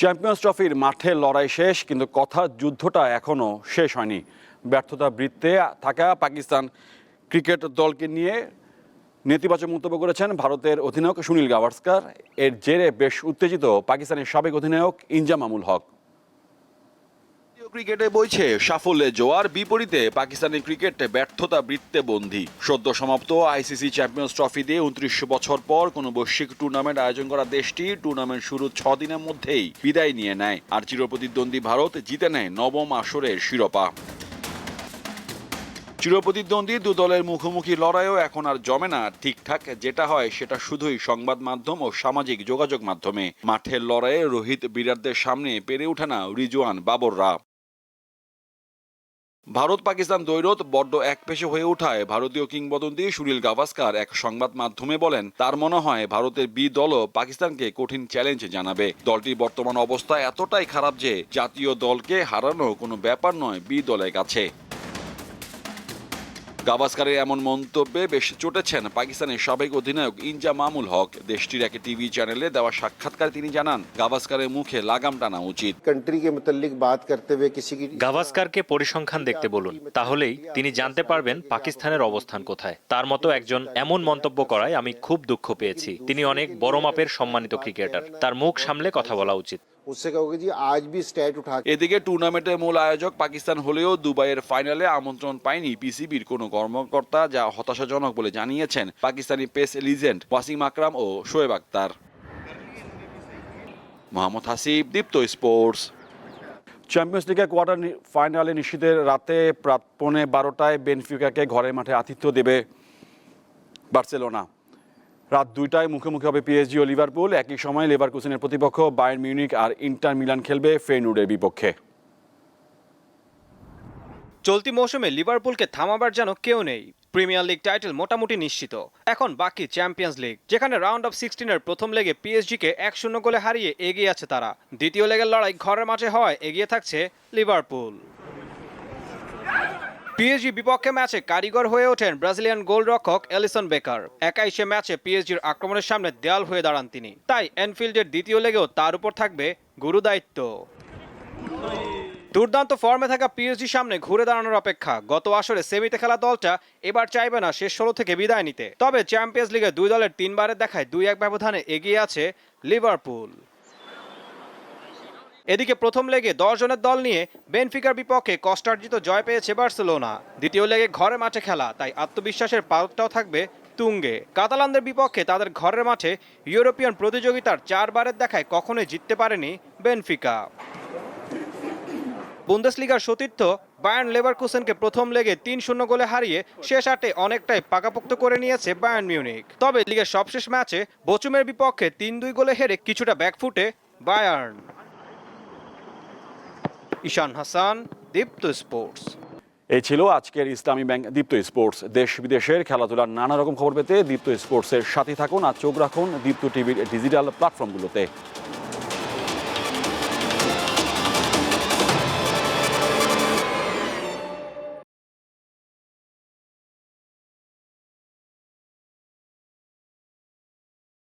Champions ট্রফির মাঠে লড়াই শেষ, কিন্তু কথার যুদ্ধটা এখনও শেষ হয়নি। ব্যর্থতা বৃত্তে থাকা পাকিস্তান ক্রিকেট দলকে নিয়ে নেতিবাচক মন্তব্য করেছেন ভারতের অধিনায়ক সুনীল গাভাস্কার। এর জেরে বেশ উত্তেজিত পাকিস্তানের সাবেক অধিনায়ক ইনজাম আমুল হক। ক্রিকেটে বইছে সাফল্যে জোয়ার, বিপরীতে পাকিস্তানি ক্রিকেট ব্যর্থতা বৃত্তে বন্দী। সদ্য সমাপ্ত আইসিসি চ্যাম্পিয়ন্স ট্রফি দিয়ে উনত্রিশ বছর পর কোনো বৈশ্বিক টুর্নামেন্ট আয়োজন করা দেশটি টুর্নামেন্ট শুরু ছ দিনের মধ্যেই বিদায় নিয়ে নেয় আর চিরপ্রতিদ্বন্দ্বী ভারত জিতে নেয় নবম আসরের শিরোপা। চিরপ্রতিদ্বন্দ্বী দু দলের মুখোমুখি লড়াইও এখন আর জমে না। ঠিকঠাক যেটা হয় সেটা শুধুই সংবাদ মাধ্যম ও সামাজিক যোগাযোগ মাধ্যমে। মাঠের লড়াইয়ে রোহিত বিরাটদের সামনে পেরে ওঠে না রিজওয়ান বাবররা। ভারত পাকিস্তান দ্বৈরথ বড্ড এক পেশে হয়ে ওঠায় ভারতীয় কিংবদন্তি সুনীল গাভাস্কার এক সংবাদ মাধ্যমে বলেন, তার মনে হয় ভারতের বি দলও পাকিস্তানকে কঠিন চ্যালেঞ্জ জানাবে। দলটির বর্তমান অবস্থা এতটাই খারাপ যে জাতীয় দলকে হারানো কোনো ব্যাপার নয় বি দলের কাছে। গাভাস্কারের এমন মন্তব্যে বেশ চটেছেন পাকিস্তানের সাবেক অধিনায়ক ইনজা মামুল হক। দেশটির এক টিভি চ্যানেলে দেওয়া সাক্ষাৎকারে তিনি জানান গাভাস্কারের মুখে লাগাম টানা উচিত। গাভাস্কারকে পরিসংখ্যান দেখতে বলুন। তাহলেই তিনি জানতে পারবেন পাকিস্তানের অবস্থান কোথায়। তার মতো একজন এমন মন্তব্য করায় আমি খুব দুঃখ পেয়েছি। তিনি অনেক বড় মাপের সম্মানিত ক্রিকেটার। তার মুখ সামলে কথা বলা উচিত। उससे कहोगे जी आज भी स्टैट उठा के এদিকে টুর্নামেন্টের মূল আয়োজক পাকিস্তান হলেও দুবাইয়ের ফাইনালে আমন্ত্রণ পায়নি পিসিবির কোনো কর্মকর্তা যা হতাশাজনক বলে জানিয়েছেন পাকিস্তানি পেস লিজেন্ড ওয়াসিম আকরাম ও শোয়েব আক্তার মোহাম্মদ হাসিব দীপ্ত স্পোর্টস চ্যাম্পিয়ন্স লিগের কোয়ার্টার নি- ফাইনালে নিশ্চিতের রাতে প্রাত পৌনে বারোটায় বেনফিকাকে ঘরের মাঠে আতিথ্য দেবে বার্সেলোনা রাত দুইটায় মুখোমুখি হবে পিএসজি ও লিভারপুল একই সময় লেভারকুসেনের প্রতিপক্ষ বায়ার মিউনিক আর ইন্টার মিলান খেলবে ফেনুডের বিপক্ষে। চলতি মৌসুমে লিভারপুলকে থামাবার যেন কেউ নেই। প্রিমিয়ার লিগ টাইটেল মোটামুটি নিশ্চিত। এখন বাকি চ্যাম্পিয়ন্স লিগ যেখানে রাউন্ড অফ সিক্সটিনের প্রথম লেগে পিএসজিকে এক শূন্য গোলে হারিয়ে এগিয়ে আছে তারা। দ্বিতীয় লেগের লড়াই ঘরের মাঠে হওয়ায় এগিয়ে থাকছে লিভারপুল পিএসজি বিপক্ষে ম্যাচে কারিগর হয়ে ওঠেন ব্রাজিলিয়ান গোলরক্ষক এলিসন বেকার। একাই সে ম্যাচে পিএসজির আক্রমণের সামনে দেয়াল হয়ে দাঁড়ান তিনি। তাই এনফিল্ডের দ্বিতীয় লেগেও তার উপর থাকবে গুরু দায়িত্ব। দুর্দান্ত ফর্মে থাকা পিএসজি সামনে ঘুরে দাঁড়ানোর অপেক্ষা। গত আসরে সেমিতে খেলা দলটা এবার চাইবে না শেষ ষোলো থেকে বিদায় নিতে। তবে চ্যাম্পিয়ন্স লিগে দুই দলের তিনবারের দেখায় দুই এক ব্যবধানে এগিয়ে আছে লিভারপুল। এদিকে প্রথম লেগে দশ জনের দল নিয়ে বেনফিকার বিপক্ষে কষ্টার্জিত জয় পেয়েছে বার্সেলোনা। দ্বিতীয় লেগে ঘরে মাঠে খেলা, তাই আত্মবিশ্বাসের পালকটাও থাকবে তুঙ্গে। কাতালানদের বিপক্ষে তাদের ঘরের মাঠে ইউরোপিয়ান প্রতিযোগিতার চারবারের দেখায় কখনোই জিততে পারেনি বেনফিকা। বুন্দেসলিগার সতীর্থ বায়ার্ন লেভারকুসেনকে প্রথম লেগে তিন শূন্য গোলে হারিয়ে শেষ আটে অনেকটাই পাকাপোক্ত করে নিয়েছে বায়ার্ন মিউনিক তবে লিগের সবশেষ ম্যাচে বচুমের বিপক্ষে তিন দুই গোলে হেরে কিছুটা ব্যাকফুটে বায়ার্ন। ঈশান হাসান, দীপ্ত স্পোর্টস। এই ছিল আজকের ইসলামী ব্যাংক দীপ্ত স্পোর্টস। দেশ বিদেশের খেলাধুলার নানা রকম খবর পেতে দীপ্ত স্পোর্টসের সাথে থাকুন আর চোখ রাখুন দীপ্ত টিভির ডিজিটাল প্ল্যাটফর্মগুলোতে।